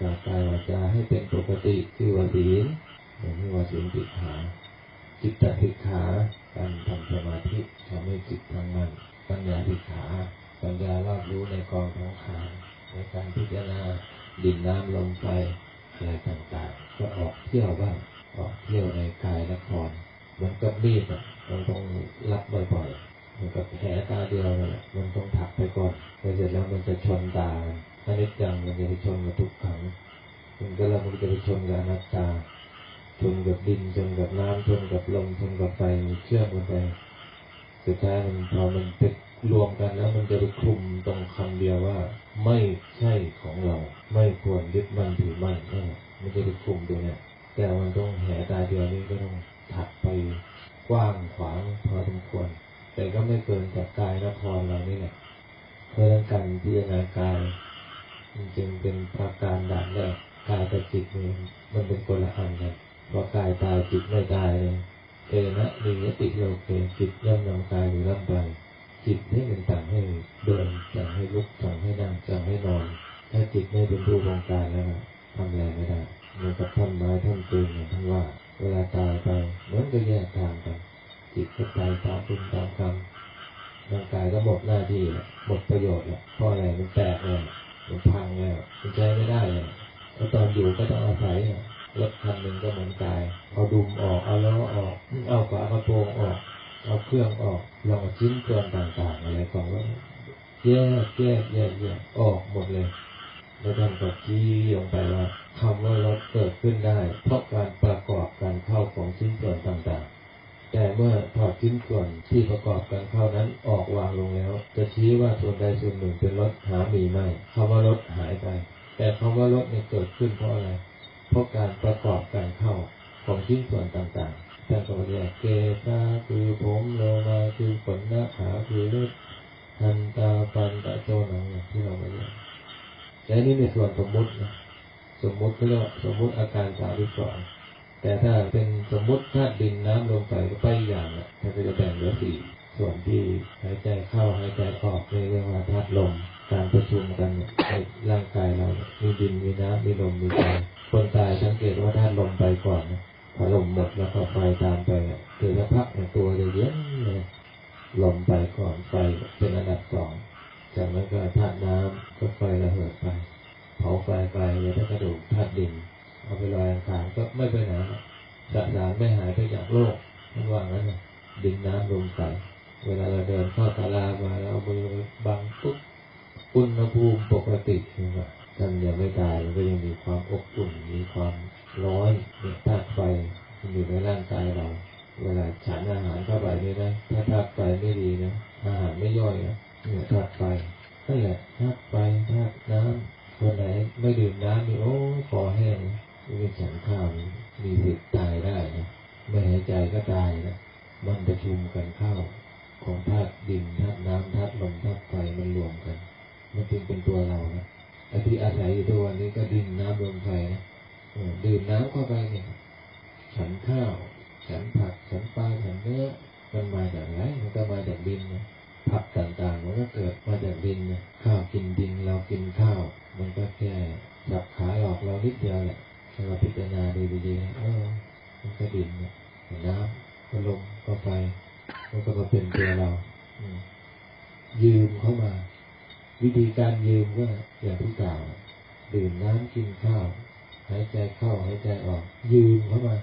จากกายวาจาให้เป็นปกติที่ว่าศีลอย่างที่ว่าศีลติดขาจิตตติดขาการทำสมาธิทำให้จิตทำมันปัญญาติดขาปัญญารอบรู้ในกองของขาในการพิจารณาดินน้ำลมไฟอะไรต่างๆ ก็ออกเที่ยวบ้างออกเที่ยวในกายละครมันก็มีดอะมันต้องรับบ่อยๆมันกับแผลตาเดียวนั่นแหละมันต้องถักไปก่อนพอเสร็จแล้วมันจะชนตา อนิจจังมันจะไปชนกับทุกขังมันก็แล้วมันจะไปชนกับอนัตตาชนกับดินชนกับน้ำชนกับลมชนกับไฟเชื่อมกันไปสุดท้ายมันพอมันติดรวมกันแล้วมันจะไปคลุมตรงคำเดียวว่า ไม่ใช่ของเรา ไม่ควรยึดมั่นถือมั่นนั่นแหละมันจะไปคลุมตัวเนี้ยแต่มันต้องแหตาเดียวนี้ก็ต้องถักไปกว้างขวางพอสมควร แต่ก็ไม่เกินจากกายนครเรานี่แหละเพราะฉะนั้นการพิจารณากาย จึงเป็นประการด่านแรกกายกับจิตนี่มันเป็นคนละอันกันพอกายตายจิตไม่ตายเลยเอนะนิยติโลเกจิตย่อมนำกายอยู่ร่ำไปจิตให้เป็นต่างให้เดินสั่งให้ลุกสั่งให้นั่งสั่งให้นอน ถ้าจิตไม่เป็นผู้บงการแล้วทำอะไรไม่ได้เหมือนกับท่อนไม้ท่อนปืนอย่างที่ว่า เวลาตายไปเหมือนก็แยกทางกันจิตก็ไปตามบุญตามกรรมร่างกายก็หมดหน้าที่หมดประโยชน์แล้วเพราะอะไรมันแตกแล้ว มันพังแล้วมันใช้ไม่ได้แล้วตอนอยู่ก็ต้องอาศัยรถคันหนึ่งก็เหมือนกายเอาดุมออกเอาล้อออกเอาฝากระโปรงออก เอาเครื่องออกลองชิ้นส่วนต่างๆอะไรของว่าแยกแยกแยกแยกออกหมดเลยแล้วท่านก็ชี้ลงไปว่าคำว่ารถเกิดขึ้นได้ เพราะการประกอบการเข้าของชิ้นส่วนต่างๆ แต่เมื่อถอดชิ้นส่วนที่ประกอบกันเข้านั้นออกวางลงแล้ว จะชี้ว่าส่วนใดส่วนหนึ่งเป็นรถหามีไม่คำว่ารถหายไป แต่คำว่ารถเนี่ยเกิดขึ้นเพราะอะไร เพราะการประกอบการเข้าของชิ้นส่วนต่างๆท่านก็เรียเกตาคือผมโลมาคือขนหน้าขาคือเลือดทันตาฟันตะโจหนังที่เราไมาเรียกแต่นี่ในส่วนสมมุตินะสมมุติเรียกว่าสมมุติอาการสามที่สอง แต่ถ้าเป็นสมมติธาตุดินน้ำลมไฟก็ไปอย่างอะท่านก็จะแบ่งเหลือสี่ส่วนที่หายใจเข้าหายใจออกในเรียกว่าธาตุลมการประชุมกันในร่างกายเรามีดินมีน้ำมีลมมีไฟคนตายสังเกตว่าธาตุลมไปก่อนนะพอลมหมดแล้วก็ไฟตามไปเนี่ยเกิดสักพักเนี่ยตัวจะเย็นเลยลมไปก่อนไฟเป็นอันดับสองจากนั้นก็ธาตุน้ำก็ไฟระเหิดไปเผาไฟไปเลยถ้ากระดูกธาตุดิน เอาไปลอยอังคารก็ไม่ไปไหนหรอกสสารไม่หายไปจากโลกท่านว่างั้นนะดินน้ำลมไฟเวลาเราเดินเข้าตลามาแล้วเอามือบังปุ๊บอุณหภูมิปกติใช่ไหมท่านยังไม่ตายก็ยังมีความอบอุ่นมีความร้อนเนี่ยธาตุไฟมันอยู่ในร่างกายเรา เวลาฉันอาหารเข้าไปนี่นะถ้าธาตุไฟไม่ดีนะอาหารไม่ย่อยนะเนี่ยธาตุไฟนั่นแหละธาตุไฟธาตุน้ำคนไหนไม่ดื่มน้ำนี่โอ้คอแห้ง ไม่ฉันข้าวนี่มีสิทธิ์ตายได้นะไม่หายใจก็ตายนะมันประชุมกันเข้าของธาตุดินธาตุน้ำธาตุลมธาตุไฟมันรวมกัน มันจึงเป็นตัวเรานะไอ้ที่อาศัยอยู่ทุกวันนี้ก็ดินน้ำลมไฟนะดื่มน้ำเข้าไปเนี่ย ฉันข้าว ฉันผัก ฉันปลา ฉันเนื้อ มันมาจากไหน มันก็มาจากดินนะผักต่างๆ มันก็เกิดมาจากดินนะข้าวกินดิน เรากินข้าว มันก็แค่สับขาหลอกเรานิดเดียวแหละถ้าเราพิจารณาดูดีๆนะเออ มันก็ดินนะน้ำก็ลมก็ไฟ มันก็มาเป็นตัวเรา อืมยืมเข้ามา วิธีการยืมก็อย่างที่กล่าว ดื่มน้ำกินข้าวหายใจเข้าหายใจออก ยืมเข้ามา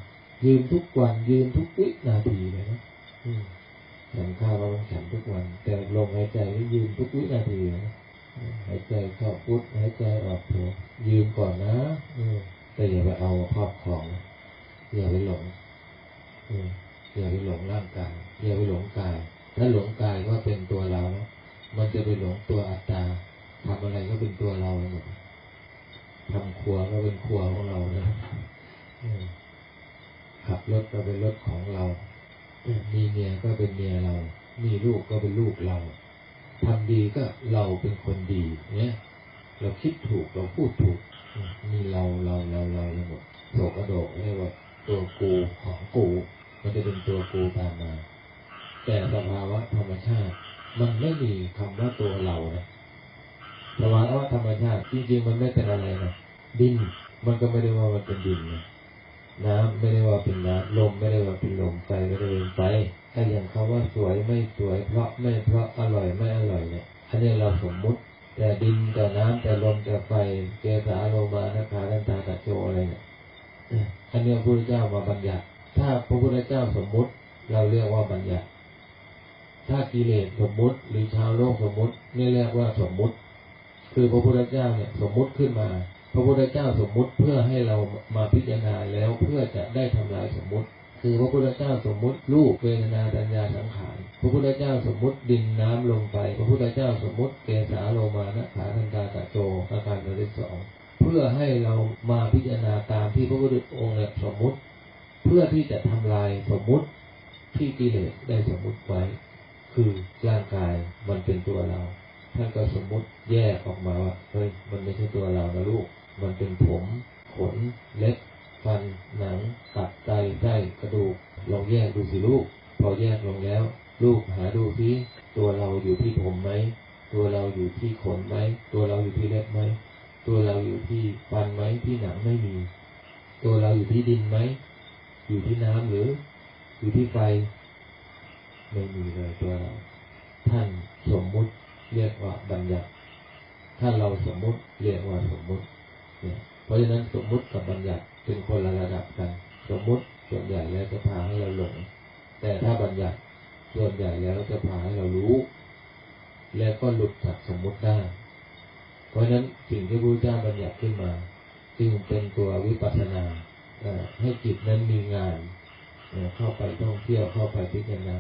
ยืมทุกวัน ยืมทุกวินาทีเลยนะอืมฉันข้าวเราต้องฉันทุกวัน แต่ลมหายใจนี่ยืมทุกวินาทีนะอืมหายใจเข้าพุทหายใจออกโถยืมก่อนนะอืมแต่อย่าไปเอาครอบครองนะอย่าไปหลงอืมอย่าไปหลงร่างกายอย่าไปหลงกาย ถ้าหลงกายก็เป็นตัวเรานะมันจะไปหลงตัวอัตตาทำอะไรก็เป็นตัวเราหมด ทำครัวก็เป็นครัวของเรานะขับรถก็เป็นรถของเรา มีเมียก็เป็นเมียเรา มีลูกก็เป็นลูกเราทำดีก็เราเป็นคนดีเนี่ยเราคิดถูกเราพูดถูก มีเราเราเราเราทั้งหมดโศกกระโดกเรียกว่าตัวกูของกู มันจะเป็นตัวกูตามมา แต่สภาวะธรรมชาติ มันไม่มีคำว่าตัวเรานะ สภาวะธรรมชาติจริงๆมันไม่เป็นอะไรนะดินมันก็ไม่ได้ว่ามันเป็นดินนะน้ำไม่ได้ว่าเป็นน้ำลมไม่ได้ว่าเป็นลมไฟไม่ได้เป็นไฟถ้าอย่างคาว่าสวยไม่สวย เพราะไม่เพราะอร่อยไม่อร่อยเนี่ยอันนี้เราสมมุติ แต่ดินแต่น้ำแต่ลมแต่ไฟเกสาโลมานาคาดันตาตะโจอะไรเนี่ยอันนี้พระพุทธเจ้ามาบัญญัติ ถ้าพระพุทธเจ้าสมมุติ เราเรียกว่าบัญญัติ ถ้ากิเลสสมมุติหรือชาวโลกสมมุตินี่เรียกว่าสมมุติ คือพระพุทธเจ้าเนี่ยสมมุติขึ้นมา พระพุทธเจ้าสมมุติเพื่อให้เรามาพิจารณาแล้วเพื่อจะได้ทำลายสมมุติ คือพระพุทธเจ้าสมมุติรูปเวทนาสัญญาสังขารพระพุทธเจ้าสมมุติดินน้ำลงไปพระพุทธเจ้าสมมุติเกสาโลมานะขาทันตาตะโจอาการบริสองเพื่อให้เรามาพิจารณาตามที่พระพุทธองค์เนี่ยสมมุติ เพื่อที่จะทำลายสมมุติที่กิเลสได้สมมุติไว้ คือร่างกายมันเป็นตัวเรา ท่านก็สมมุติแยกออกมาว่าเฮ้ยมันไม่ใช่ตัวเรานะลูก มันเป็นผม ขนเล็บฟันหนังตับไตไส้กระดูกลองแยกดูสิลูก พอแยกลงแล้ว ลูกหาดูสิตัวเราอยู่ที่ผมไหมตัวเราอยู่ที่ขนไหมตัวเราอยู่ที่เล็บไหมตัวเราอยู่ที่ฟันไหมที่หนังไม่มี ตัวเราอยู่ที่ดินไหมอยู่ที่น้ำหรือ อยู่ที่ไฟ ไม่มีเลยตัวเราท่านสมมุติ เรียกว่าบัญญัติ ถ้าเราสมมุติเรียกว่าสมมุติเนี่ยเพราะฉะนั้นสมมุติกับบัญญัติเป็นคนละระดับกัน สมมุติส่วนใหญ่แล้วจะพาให้เราหลง แต่ถ้าบัญญัติส่วนใหญ่แล้วจะพาให้เรารู้ แล้วก็หลุดจากสมมุติได้ เพราะฉะนั้นสิ่งที่พระเจ้าบัญญัติขึ้นมา จึงเป็นตัววิปัสสนาให้จิตนั้นมีงานเข้าไปท่องเที่ยวเข้าไปพิจารณา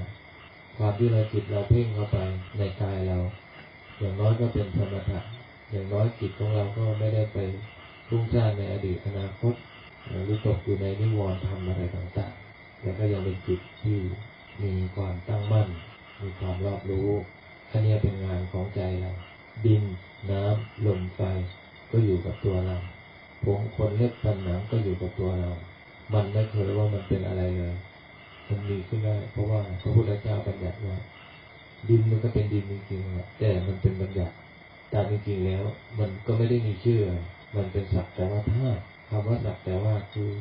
ความที่เราจิตเราเพ่งเข้าไปในกายเรา อย่างน้อยก็เป็นสมถะอย่างน้อยจิตของเราก็ไม่ได้ไปรุ่งซ่านในอดีตอนาคตหรือตกอยู่ในนิวรณ์ทำอะไรต่างๆแต่ก็ยังเป็นจิตที่มีความตั้งมั่น มีความรอบรู้อันนี้เป็นงานของใจเรา ดิน น้ำลมไฟก็อยู่กับตัวเราผมคนเล็บฟันหนังก็อยู่กับตัวเรา มันไม่เคยว่ามันเป็นอะไรเลย มันมีขึ้นได้เพราะว่าพระพุทธเจ้าบัญญัติว่า ดินมันก็เป็นดินจริงๆแต่มันเป็นบัญญัติแต่จริงๆแล้ว มันก็ไม่ได้มีชื่อ มันเป็นสักแต่ว่าธาตุคำว่าสักแต่ว่าคือ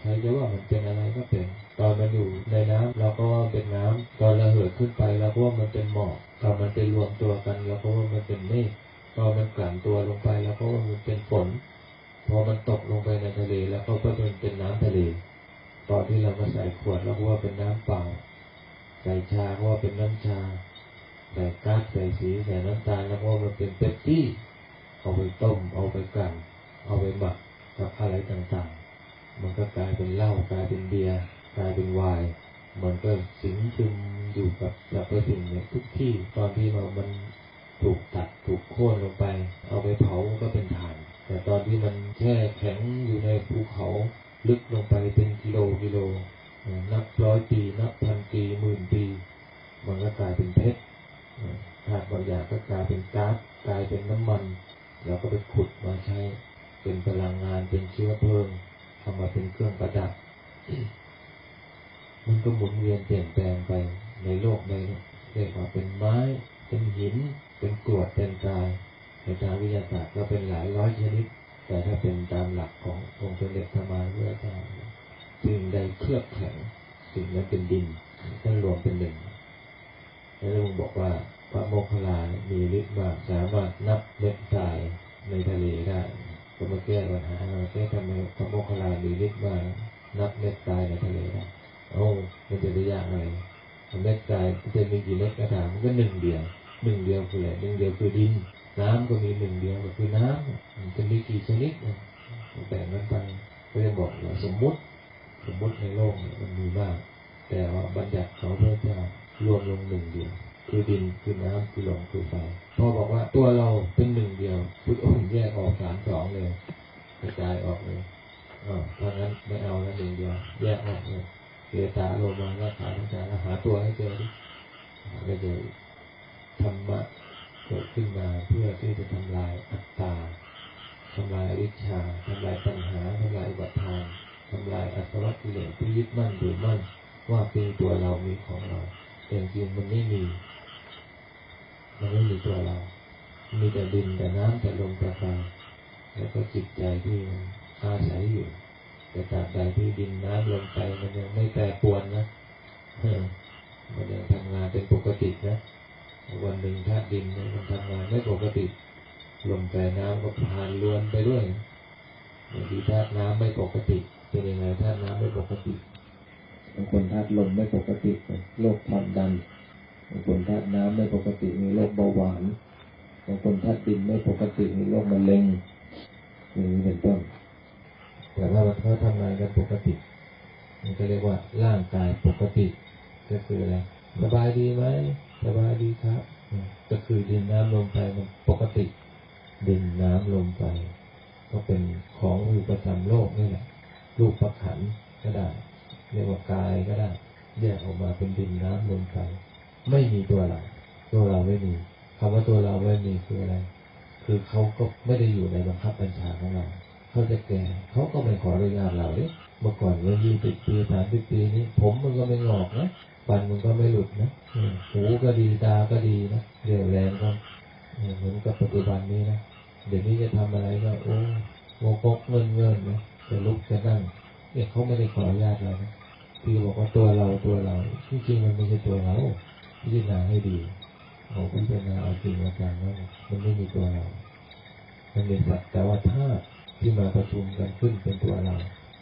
ใครจะว่ามันเป็นอะไรก็เป็น ตอนมันอยู่ในน้ำเราก็ว่าเป็นน้ำตอนเราเหิดขึ้นไปเราก็ว่ามันเป็นหมอกตอนมันไปรวมตัวกันเราก็ว่ามันเป็นเมฆตอนมันกลั่นตัวลงไปเราก็ว่ามันเป็นฝน พอมันตกลงไปในทะเลแล้วก็ก็เป็นเป็นน้ำทะเล ตอนที่เรามาใส่ขวดเราก็ว่าเป็นน้ำเปล่า ใส่ชาก็ว่าเป็นน้ำชา ใส่ก๊าซใส่สีใส่น้ำตาลแล้วก็มันเป็นเป๊ปซี่เอาไปต้ม เอาไปกลั่นเอาไปหมักกับอะไรต่างๆ มันก็กลายเป็นเหล้ากลายเป็นเบียร์กลายเป็นไวน์มันก็สิงซึมอยู่กับสรรพสิ่งเนี่ยทุกที่ตอนที่เรามันถูกตัดถูกโค่นลงไป เอาไปเผาก็เป็นถ่าน แต่ตอนที่มันแช่แข็งอยู่ในภูเขาลึกลงไปเป็นกิโลกิโลนับร้อยปีนับพันปีหมื่นปี มันก็กลายเป็นเพชรางอย่างก็กลายเป็นก๊าซกลายเป็นน้ำมัน เราก็ไปขุดมาใช้เป็นพลังงานเป็นเชื้อเพลิงทำมาเป็นเครื่องประดับ มันก็หมุนเวียนเปลี่ยนแปลงไปในโลกในเรียกว่าเป็นไม้ เป็นหิน เป็นกรวดเป็นทรายในทางวิทยาศาสตร์ก็เป็นหลายร้อยชนิด แต่ถ้าเป็นตามหลักขององค์สมเด็จธรรมาเพื่อทาสิ่งใดเคลือบแข็งสิ่งนั้นเป็นดินท่านรวมเป็นหนึ่งแล้วลุงบอกว่า ระโมคคัลลามีฤทธิ์มากสามารถนับเม็ดทรายในทะเลได้ก็มาแก้ปัญหาแก้ทำไมพระโมคคัลลามีฤทธิ์มากนับเม็ดทรายในทะเลได้โอ้มันจะได้ยากอะไรเม็ดทรายจะมีกี่เม็ดก็ตามมันก็หนึ่งเดียวหนึ่งเดียวคืออะไรหนึ่งเดียวคือดิน น้ำก็มีหนึ่งเดียวก็คือน้ำมันจะมีกี่ชนิดแต่นั้นไปก็จะบอกว่าสมมุติสมมุติในโลกมันมีมาก แต่ว่าบัญญัติเขาเพื่อจะรวมลงหนึ่งเดียว คือดินคือน้ำคือลมคือไฟพอบอกว่าตัวเราเป็นหนึ่งเดียวพุทธองค์แยกออกสามสองเลยกระจายออกเลยอ๋อเพราะงั้นไม่เอาแล้วหนึ่งเดียวแยกออกเลยเกตาโลมาแล้วขาทั้งใจหาตัวให้เจอดิไม่เจอธรรมะเกิดขึ้นมาเพื่อที่จะทำลายอัตตาทำลายอวิชชาทำลายปัญหาทำลายอุปทานทำลายอัตวกิเลสที่ยึดมั่นถือมั่นว่าเป็นตัวเรามีของเราแต่จริงมันไม่มี มันไม่มีตัวเรา มีแต่ดินแต่น้ำแต่ลมแต่ไฟแล้วก็จิตใจที่อาศัยอยู่ แต่ตราบใดที่ดินน้ำลมไฟมันยังไม่แปรปวนนะมันยังทำงานเป็นปกตินะวันหนึ่งธาตุดินมันทำงานไม่ปกติ ลมไฟน้ำก็ผ่านล้วนไปด้วยบางทีธาตุน้ำไม่ปกติ เป็นยังไงธาตุน้ำไม่ปกติบางคนธาตุลมไม่ปกติโรคความดัน บางคนธาตุน้ำไม่ปกติมีโรคเบาหวานบางคนธาตุดินไม่ปกติมีโรคมะเร็งอย่างนี้เป็นต้นแต่ว่าเขาทำงานกันปกติ มันก็เรียกว่าร่างกายปกติ ก็คืออะไรสบายดีไหมสบายดีครับ ก็คือดินน้ำลมไฟมันปกติ ดินน้ำลมไฟก็เป็นของอยู่ประจำโลกนี่แหละรูปประขันก็ได้ เรียกว่ากายก็ได้ แยกออกมาเป็นดินน้ำลมไฟ ไม่มีตัวเรา ตัวเราไม่มีคำว่าตัวเราไม่มีคืออะไร คือเขาก็ไม่ได้อยู่ในบังคับบัญชาของเราเขาจะแก่เขาก็ไม่ขออนุญาตเราเนี่ยเมื่อก่อนเมื่อยี่สิบปีสามสิบปีนี้ ผมมันก็ไม่งอกนะฟันมันก็ไม่หลุดนะหูก็ดีตาก็ดีนะเรียวแรงก็เหมือนกับปัจจุบันนี้นะเดี๋ยวนี้จะทำอะไรก็โอ้โมกเงินเงินนะจะลุกจะนั่งเนี่ยเขาไม่ได้ขออนุญาตเรานะคือบอกว่าตัวเราตัวเราที่จริงมันไม่ใช่ตัวเรา พิจารณาให้ดีเอาพิจารณาเอาจริงอาจังว่ามันไม่มีตัวเรา มันเป็นสัตว์แต่ว่าธาตุที่มาประชุมกันขึ้นเป็นตัวเรา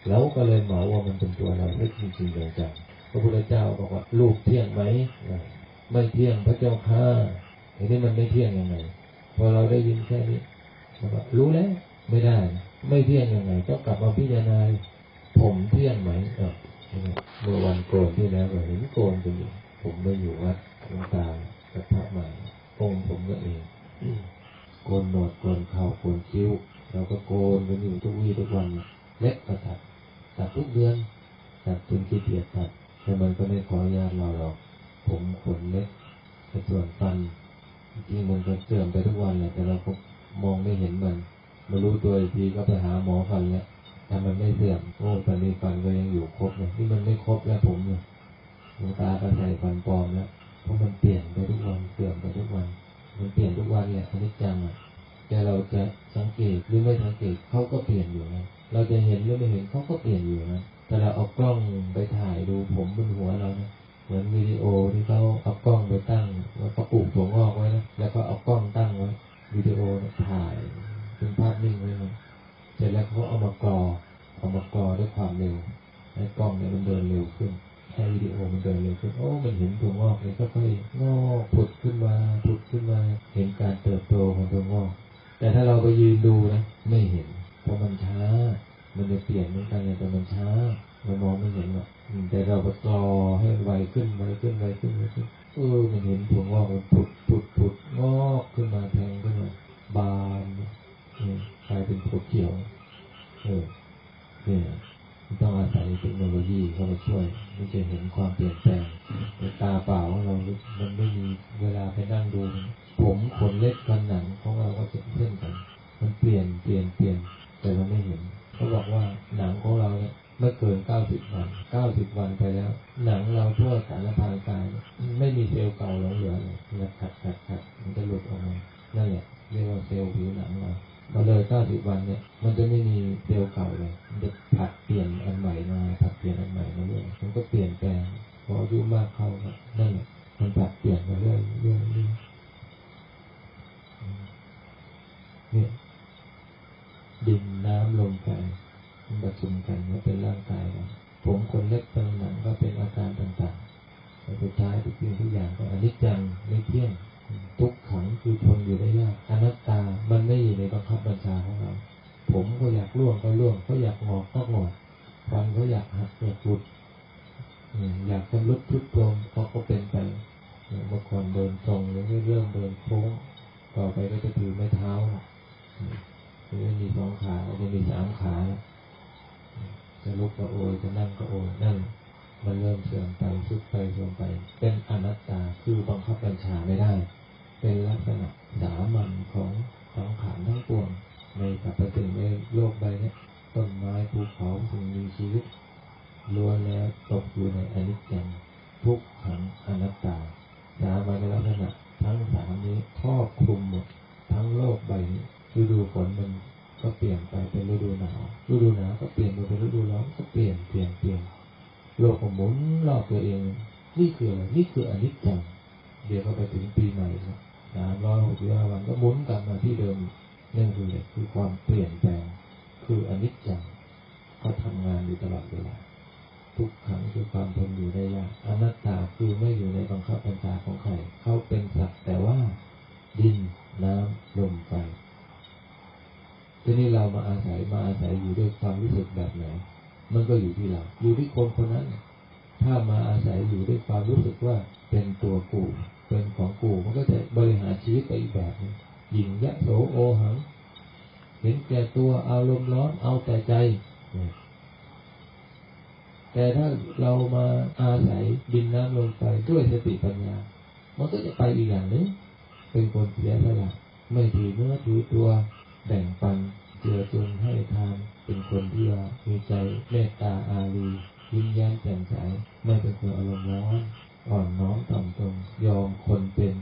เราก็เลยเหมาว่ามันเป็นตัวเราไม่จริงจริงจังพระพุทธเจ้าบอกว่าลูกเที่ยงไหมไม่เที่ยงพระเจ้าข้าอันนี้มันไม่เที่ยงยังไงพอเราได้ยินแค่นี้เราก็รู้แล้วไม่ได้ ไม่เที่ยงยังไงต้องกลับมาพิจารณาผมเที่ยงไหมเมื่อวันโกนที่แล้วเราเห็นโกนจริงผมไม่อยู่วัด ลวงตากับพระใหม่องผมก็เองโกนหนวดโกนเข่าโกนคิ้วเราก็โกนกันอยู่ทุกวี่ทุกวันเล็กประตัดตัดทุกเดือนตัดจนขี้เกียจตัดแต่มันก็ไม่ขออนุญาตเราหรอกผมขนเล็กแต่ส่วนฟันจริงมันก็เสื่อมไปทุกวันแหละแต่เราก็มองไม่เห็นมันมารู้ตัวอีกทีก็ไปหาหมอฟันแล้วถ้ามันไม่เสื่อมโอ้ตอนนี้ฟันก็ยังอยู่ครบเลยที่มันไม่ครบแล้วผมเนี่ยหลวงตาก็ใส่ฟันปลอมแล้ว เพราะมันเปลี่ยนไปทุกวันเสื่อมไปทุกวัน มันเปลี่ยนทุกวันแหละอนิจจังอะแต่เราจะสังเกตหรือไม่สังเกตเขาก็เปลี่ยนอยู่นะเราจะเห็นหรือไม่เห็นเขาก็เปลี่ยนอยู่นะแต่เราเอากล้องไปถ่ายดูผมบนหัวเรานะเหมือนวิดีโอที่เขาเอากล้องไปตั้งแล้วก็ปลูกถั่วงอกไว้นะแล้วก็เอากล้องตั้งไว้วิดีโอถ่าย มันเดินเร็วขึ้นโอ้มันเห็นถั่วงอกเลยก็ค่อยงอามาช่วยมันจะเห็นความเปลี่ยนแปลงในตาเปล่าของเรามันไม่มีเวลาไปนั่งดู ผมขนเล็บฟันหนังของเราก็จะเพื่อนกัน มันเปลี่ยนเปลี่ยนเปลี่ยนแต่เราไม่เห็นเขาบอกว่าหนังของเราเนี่ยไม่เกินเก้าสิบวันเก้าสิบวันไปแล้ว หนังเราทั่วสารพางกายไม่มีเซลล์เก่าหลงเหลือเลยมันขัดขัดขัดมันจะหลุดออกมานั่นแหละเรียกว่าเซลล์ผิวหนังเรา พอเลยเก้าสิบวันเนี่ย มันจะไม่มีเซลล์เก่าเลย มันจะผัดเปลี่ยนอันใหม่มาผัดเปลี่ยนอันใหม่มาเรื่อยมันก็เปลี่ยนแปลงพออายุมากเข้านั่นแหละมันผัดเปลี่ยนมาเรื่อยเรื่อยเรื่อยเนี่ยดินน้ำลมไฟมันประชุมกันว่าเป็นร่างกายเราผมคนเล็กเป็นหนังก็เป็นอาการต่างๆแต่สุดท้ายทุกสิ่งทุกอย่างก็อนิจจังไม่เที่ยง ทุกขังคือทนอยู่ได้ยากอนัตตามันไม่อยู่ในบังคับบัญชาของเรา ผมก็อยากล่วงก็ล่วงเขาอยากงอกก็งอกฟันเขาอยากหักอยากหลุดอยากชำรุดทุดโทรมเขาก็เป็นไปเมื่อก่อนเดินตรงแล้วเริ่มเดินโค้งต่อไปก็จะถือไม้เท้าจะมีสองขาจะมีสามขาจะลุกก็โอยจะนั่งก็โอยนั่นมันเริ่มเสื่อมไปสุดไปเสื่อมไป เป็นอนัตตาคือบังคับบัญชาไม่ได้ เป็นลักษณะสามัญของสังขารทั้งปวงในสรรพสิ่งในโลกใบนี้ต้นไม้ภูเขาสิ่งมีชีวิตล้วนแล้วตกอยู่ในอนิจจังทุกขังอนัตตาสามัญลักษณะทั้งสามนี้ครอบคลุมหมดทั้งโลกใบนี้ฤดูฝนมันก็เปลี่ยนไปเป็นฤดูหนาวฤดูหนาวก็เปลี่ยนมาเป็นฤดูร้อนก็เปลี่ยนเปลี่ยนเปลี่ยนโลกก็หมุนรอบตัวเอง นี่คือนี่คืออนิจจังเดี๋ยวก็ไปถึงปีใหม่แล้ว สามร้อยหกสิบห้าวันก็หมุนกลับมาที่เดิมนั่นคืออะไรคือความเปลี่ยนแปลง คืออนิจจังเขาทำงานอยู่ตลอดเวลา ทุกครั้งคือความทนอยู่ได้ยากอนัตตาคือไม่อยู่ในบังคับบัญชาของใครเขาเป็นสักแต่ว่าดินน้ำลมไฟทีนี้เรามาอาศัยมาอาศัยอยู่ด้วยความรู้สึกแบบไหน มันก็อยู่ที่เรา อยู่ที่คนคนนั้น ถ้ามาอาศัยอยู่ด้วยความรู้สึกว่าเป็นตัวกู เป็นของกูมันก็จะบริหารชีวิตไปอีกแบบนึงหญิงยะโสโอหัง เห็นแก่ตัวเอารมณ์ร้อนเอาแต่ใจ แต่ถ้าเรามาอาศัยดินน้ำลมไฟด้วยสติปัญญา มันก็จะไปอีกอย่างหนึ่งเป็นคนเสียสละไม่ถือเนื้อถือตัวแบ่งปันเจือจนให้ทานเป็นคนที่มีใจเมตตาอารียิ้มแย้มแจ่มใสไม่เป็นคนอารมณ์ร้อนอ่อนน้อมถ่อ ยอมคนเป็น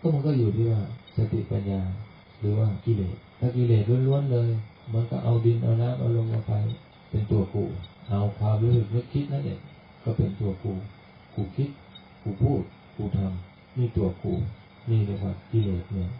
ก็มันก็อยู่ที่ว่าสติปัญญา หรือว่ากิเลสถ้ากิเลสล้วนๆเลย มันก็เอาดินเอาน้ำเอาลมมาไปเป็นตัวกูเอาความรู้สึกนึกคิดนั่นเองก็เป็นตัวกูกูคิดกูพูดกูทำนี่ตัวกูนี่เรียกว่ากิเลสเนี่ย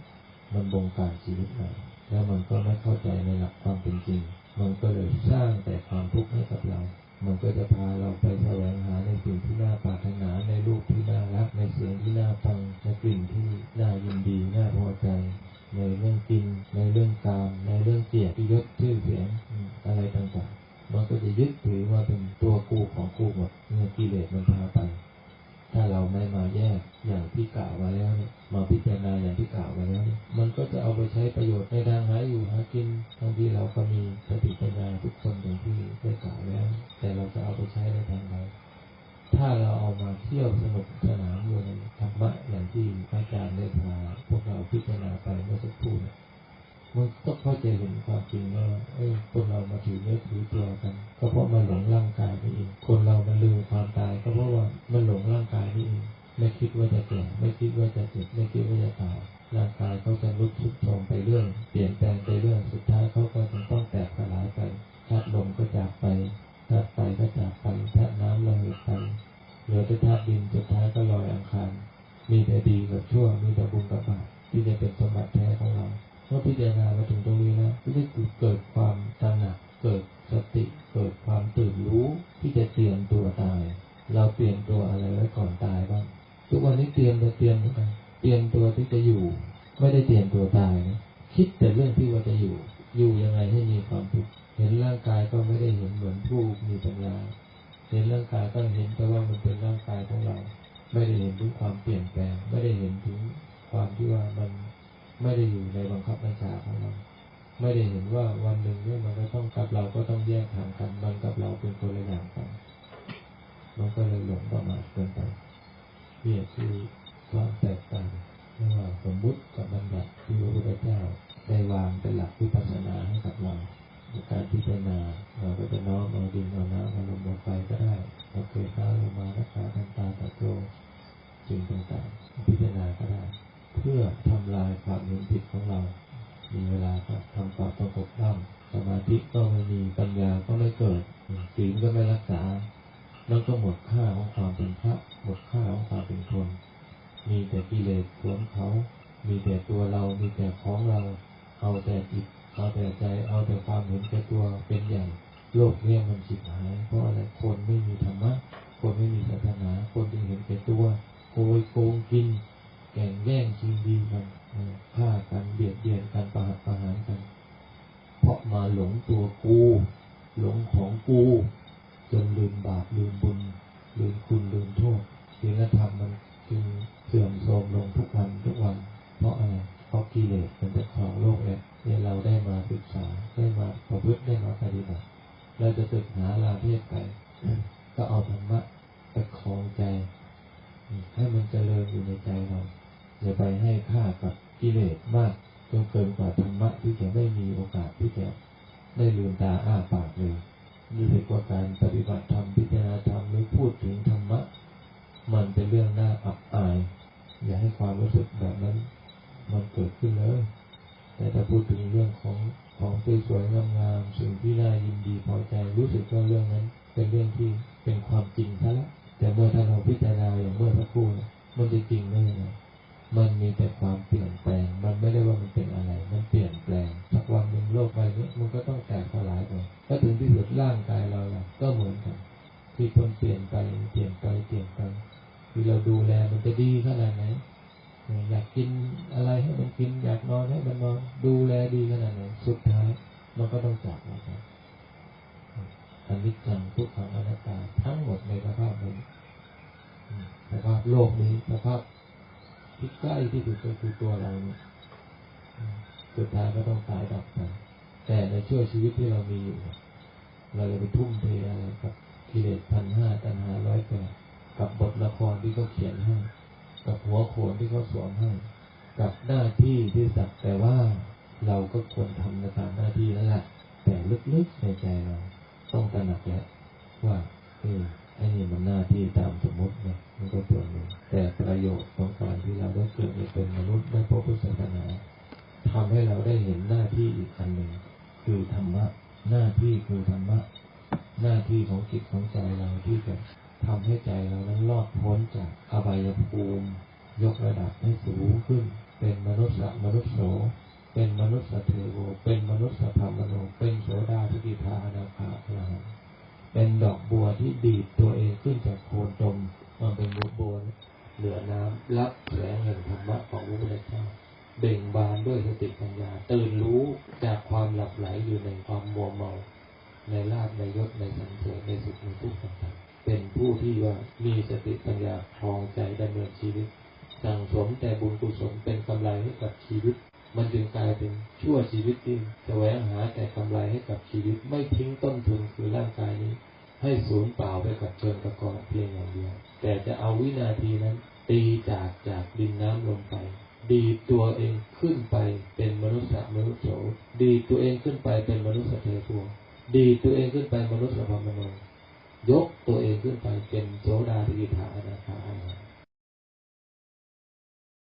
มันบงการชีวิตเราแล้วมันก็ไม่เข้าใจในหลักความเป็นจริง มันก็เลยสร้างแต่ความทุกข์ให้กับเรา มันก็จะพาเราไปแสวงหาในสิ่งที่น่าปรารถนาในรูปที่น่ารักในเสียงที่น่าฟังในกลิ่นที่น่ายินดีน่าพอใจ ในเรื่องกินในเรื่องการในเรื่องเกียรติยศชื่อเสียงอะไรต่างๆมันก็จะยึดถือว่าเป็น เหลือแต่ธาดินสุดท้ายก็ลอยอังคาร มีแต่ดีกับชั่ว มีแต่บุญกับบาปที่จะเป็นสมบัติแท้ของเราเมื่อพิจารณามาถึง บังคับบัญชาของเรา ไม่ได้เห็นว่าวันหนึ่งเนี่ยมันก็ต้องกับเราก็ต้องแยกทางกัน มันกับเราเป็นคนละอย่างกันมันก็เลยหลงประมาทเกินไปเนี่คือความแตกต่างระหว่างสมมุติกับบัญญัติที่พระพุทธเจ้าได้วางเป็นหลักวิปัสสนาให้กับเราในการพิจารณาเราก็จะน้อมเอาดินเอาน้ำเอาลมเอาไฟก็ได้เราเคยท้าลงมารักษาทันตาตะโกสิ่งต่างๆพิจารณาก็ได้ เพื่อทำลายความเห็นผิดของเรา มีเวลาก็ทำความสงบร่ำสมาธิก็ไม่มีปัญญาก็ไม่เกิดศีลก็ไม่รักษา แล้วก็หมดค่าของความเป็นพระ หมดค่าของความเป็นคนมีแต่กิเลสสวมเขา มีแต่ตัวเรา มีแต่ของเรา เอาแต่จิตเอาแต่ใจ เอาแต่ความเห็นแก่ตัวเป็นใหญ่โลกเนี้ยมันฉิบหาย เพราะอะไร คนไม่มีธรรมะ คนไม่มีศาสนา คนที่เห็นแก่ตัวโกยโกงกิน แก่งแย่งชิงดีกันฆ่ากันเบียดเบียนกันประหัตประหารกัน เพราะมาหลงตัวกู หลงของกู จนลืมบาปลืมบุญลืมคุณลืมโทษศีลธรรมมันจึงเสื่อมโทรมลงทุกวันทุกวัน เพราะอะไรเพราะกิเลสมันจะครองโลกเนี่ยเนี่ยเราได้มาศึกษาได้มาประพฤติได้มาปฏิบัติเราจะศึกษาลาเพศไปก็เอาธรรมะไปครองใจ ให้มันเจริญอยู่ในใจเรา อย่าไปให้ค่ากับกิเลสมากจนเกินกว่าธรรมะที่จะไม่มีโอกาสที่จะได้ลืมตาอ้าปากเลยนี่เป็นว่าการปฏิบัติธรรมพิจารณาธรรมหรือพูดถึงธรรมะ มันเป็นเรื่องน่าอับอาย อย่าให้ความรู้สึกแบบนั้น มันเกิดขึ้นเลย แต่ถ้าพูดถึงเรื่องของของสวยๆงามๆสิ่งที่น่ายินดีพอใจรู้สึกว่าเรื่องนั้น เป็นเรื่องที่เป็นความจริงซะแล้วแต่เมื่อถ้าเราพิจารณาอย่างเมื่อสักครู่มันจะจริงได้ยังไง มันมีแต่ความเปลี่ยนแปลง มันไม่ได้ว่ามันเป็นอะไร มันเปลี่ยนแปลงสักวันหนึ่งโลกใบนี้มันก็ต้องแตกสลายไปถ้าถึงที่สุดร่างกายเราล่ะก็เหมือนกันที่คนเปลี่ยนไปเปลี่ยนไปเปลี่ยนไปที่เราดูแลมันจะดีขนาดไหนอยากกินอะไรให้มันกิน อยากนอนให้มันนอนดูแลดีขนาดไหนสุดท้ายมันก็ต้องจากเราไปอนิจจังทุกขังอนัตตาทั้งหมดในสภาพนี้สภาพโลกนี้สภาพ ที่ใกล้ที่สุดก็คือตัวเราเนี่ยสุดท้ายก็ต้องตายดับไปแต่ในช่วงชีวิตที่เรามีอยู่ เราจะไปทุ่มเทอะไรกับกิเลสพันห้าตัณหาร้อยแปดกับบทละครที่เขาเขียนให้ กับหัวโขนที่เขาสวมให้ กับหน้าที่ที่สักแต่ว่าเราก็ควรทำในตามหน้าที่นั่นแหละแต่ลึกๆในใจเราต้องตระหนักแล้วว่าเออ ไอ้นี่มันหน้าที่ตามสมมตินะมันก็ส่วหนึ่งแต่ประโยชน์ของการที่เราได้เกิดมาเป็นมนุษย์ได้พบพุทธศาสนาทำให้เราได้เห็นหน้าที่อีกอันหนึ่งคือธรรมะ หน้าที่คือธรรมะ หน้าที่ของจิตของใจเราที่จะทำให้ใจเรานั้นรอดพ้นจากอบายภูมิ ยกระดับให้สูงขึ้น เป็นมนุษย์มนุษย์โสเป็นมนุษย์เทโวเป็นมนุษย์ธรรมโนเป็นโสดาทิฏฐานาคาพระหัน เป็นดอกบัวที่ดีดตัวเองขึ้นจากโคนตมมาเป็นบัวบัวเหลือน้ำรับแสงแห่งธรรมะของพระพุทธเจ้าเบ่งบานด้วยสติปัญญา ตื่นรู้จากความหลับไหลอยู่ในความมัวเมา ในลาบในยศในสันเสริญในสุขในทุกข์ต่างๆเป็นผู้ที่ว่ามีสติปัญญาครองใจดำเนินชีวิต สั่งสมแต่บุญกุศลเป็นกำไรให้กับชีวิต มันจึงกลายเป็นชั่วชีวิตที่แสวงหาแต่กำไรให้กับชีวิตไม่ทิ้งต้นทุนคือร่างกายนี้ ให้สูญเปล่าไปกับเชิญตะกอนเพียงอย่างเดียว แต่จะเอาวินาทีนั้น ตีจากจากดินน้ำลงไปดีตัวเองขึ้นไปเป็นมนุษย์มนุษย์โสดีตัวเองขึ้นไปเป็นมนุษย์เทพวงดีตัวเองขึ้นไปมนุษย์พรมโนยกตัวเองขึ้นไปเป็นโสดาทิฏฐานาคา